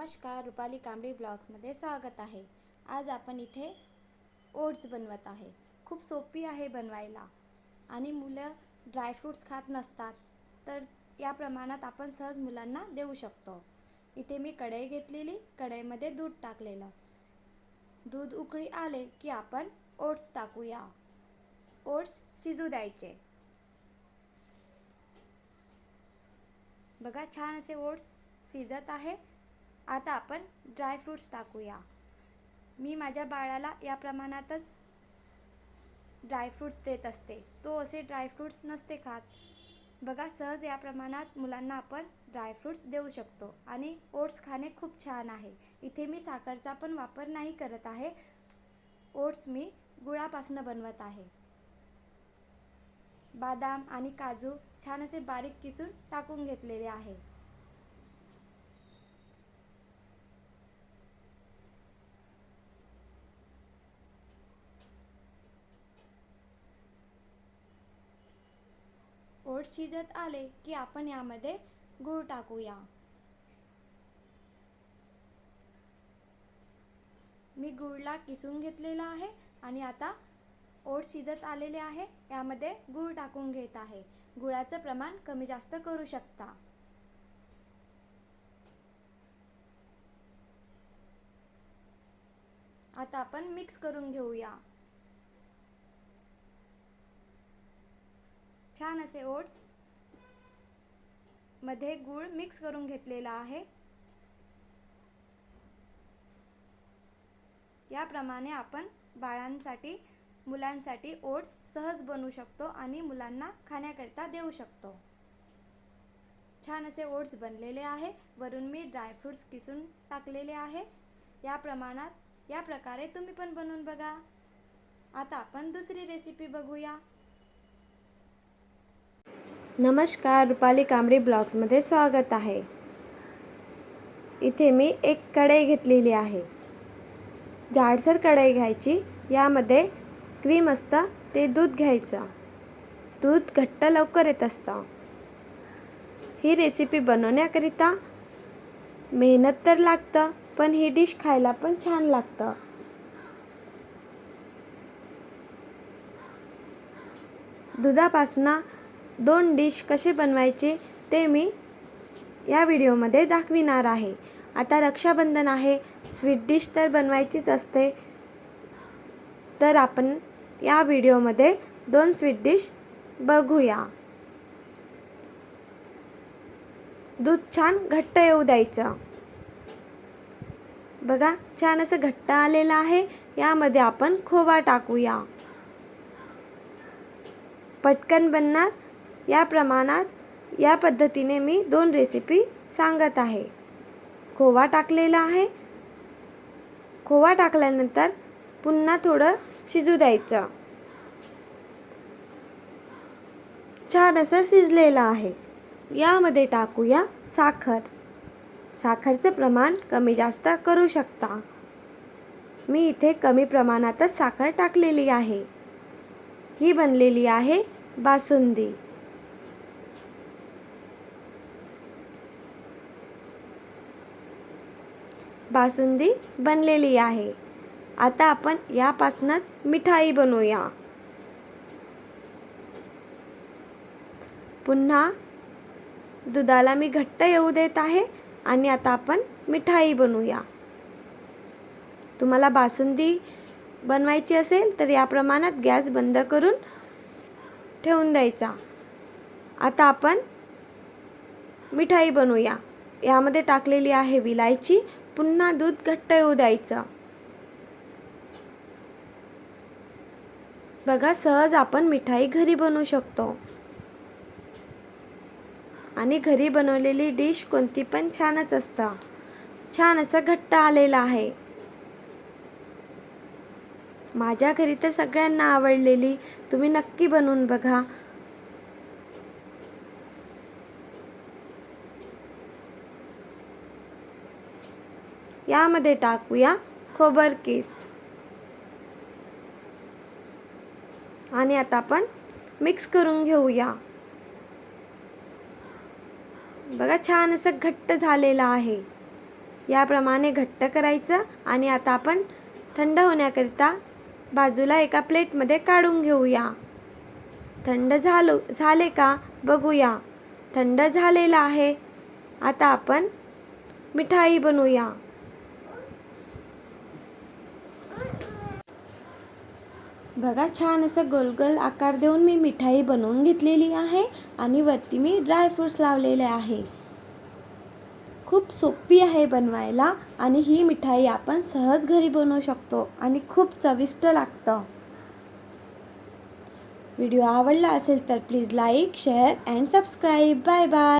नमस्कार रुपाली कांबळी ब्लॉग्समध्ये स्वागत आहे. आज आपण इथे ओट्स बनवत आहे. खूप सोपी आहे बनवायला. आणि मुलं ड्रायफ्रूट्स खात नसतात तर या प्रमाणात आपण सहज मुलांना देऊ शकतो. इथे मी कढई घेतलेली कढईमध्ये दूध टाकलेलं. दूध उकळी आले की आपण ओट्स टाकूया. ओट्स शिजू द्यायचे. बघा छान असे ओट्स शिजत आहे. आता आपण ड्रायफ्रूट्स टाकूया. मी माझ्या बाळाला या प्रमाणातच ड्रायफ्रूट्स देत असते. तो असे ड्रायफ्रूट्स नसते खात. बघा सहज या प्रमाणात मुलांना आपण ड्रायफ्रूट्स देऊ शकतो. आणि ओट्स खाणे खूप छान आहे. इथे मी साखरचा पण वापर नाही करत आहे. ओट्स मी गुळापासून बनवत आहे. बदाम आणि काजू छान असे बारीक किसून टाकून घेतलेले आहे. ओट्स शिजत आले की आपण यामध्ये गूळ टाकूया. मी गूळला किसून घेतलेला आहे आणि आता ओट शिजत आलेले आहे यामध्ये गूळ टाकून घेत आहे. गुळाचं प्रमाण कमी जास्त करू शकता. आता आपण मिक्स करून घेऊया. छान असे ओट्समध्ये गूळ मिक्स करून घेतलेला आहे. याप्रमाणे आपण बाळांसाठी मुलांसाठी ओट्स सहज बनवू शकतो आणि मुलांना खाण्याकरिता देऊ शकतो. छान असे ओट्स बनलेले आहे. वरून मी ड्रायफ्रूट्स किसून टाकलेले आहे. या प्रमाणात या प्रकारे तुम्ही पण बनवून बघा. आता आपण दुसरी रेसिपी बघूया. नमस्कार रुपाली कांबडी ब्लॉग्समध्ये स्वागत आहे. इथे मी एक कढई घेतलेली आहे. जाडसर कढई घ्यायची यामध्ये क्रीम असतं ते दूध घ्यायचं. दूध घट्ट लवकर येत असतं. ही रेसिपी बनवण्याकरिता मेहनत तर लागतं पण ही डिश खायला पण छान लागतं. दुधापासनं दोन डिश कसे बनवायचे ते मी या व्हिडिओमध्ये दाखविणार आहे. आता रक्षाबंधन आहे स्वीट डिश तर बनवायचीच असते. तर आपण या व्हिडिओमध्ये दोन स्वीट डिश बघूया. दूध छान घट्ट येऊ द्यायचं. बघा छान असं घट्ट आलेलं आहे. यामध्ये आपण खोवा टाकूया. पटकन बनणार. या प्रमाणात या पद्धतीने मी दोन रेसिपी सांगत आहे. खोवा टाकलेला आहे. खोवा टाकल्यानंतर पुन्हा थोडं शिजू द्यायचं. छान असं शिजलेलं आहे. यामध्ये टाकूया साखर. साखरचं प्रमाण कमी जास्त करू शकता. मी इथे कमी प्रमाणातच साखर टाकलेली आहे. ही बनलेली आहे बासुंदी. बासुंदी बनलेली आहे. आता आपण यापासूनच मिठाई बनवूया. पुन्हा दुधाला मी घट्ट येऊ देत आहे आणि आता आपण मिठाई बनवूया. तुम्हाला बासुंदी बनवायची असेल तर या प्रमाणात गॅस बंद करून ठेवून द्यायचा. आता आपण मिठाई बनवूया. यामध्ये टाकलेली आहे विलायची पुन्हा दूध घट्ट येऊ द्यायचं. बघा सहज आपण मिठाई घरी बनवू शकतो. आणि घरी बनवलेली डिश कोणती पण छानच असतं. छान असं घट्ट आलेला आहे. माझ्या घरी तर सगळ्यांना आवडलेली. तुम्ही नक्की बनवून बघा. यामध्ये टाकूया खोबर केस. आणि आता आपण मिक्स करून घेऊया. बघा छान असं घट्ट झालेलं आहे. याप्रमाणे घट्ट करायचं आणि आता आपण थंड होण्याकरिता बाजूला एका प्लेटमध्ये काढून घेऊया. थंड झालो झाले का बघूया. थंड झालेलं आहे. आता आपण मिठाई बनवूया. बघा छान असं गोलगोल आकार देऊन मी मिठाई बनवून घेतलेली आहे आणि वरती मी ड्रायफ्रूट्स लावलेले आहे. खूप सोपी आहे बनवायला आणि ही मिठाई आपण सहज घरी बनवू शकतो आणि खूप चविष्ट लागतं. व्हिडिओ आवडला असेल तर please like share and subscribe. Bye bye.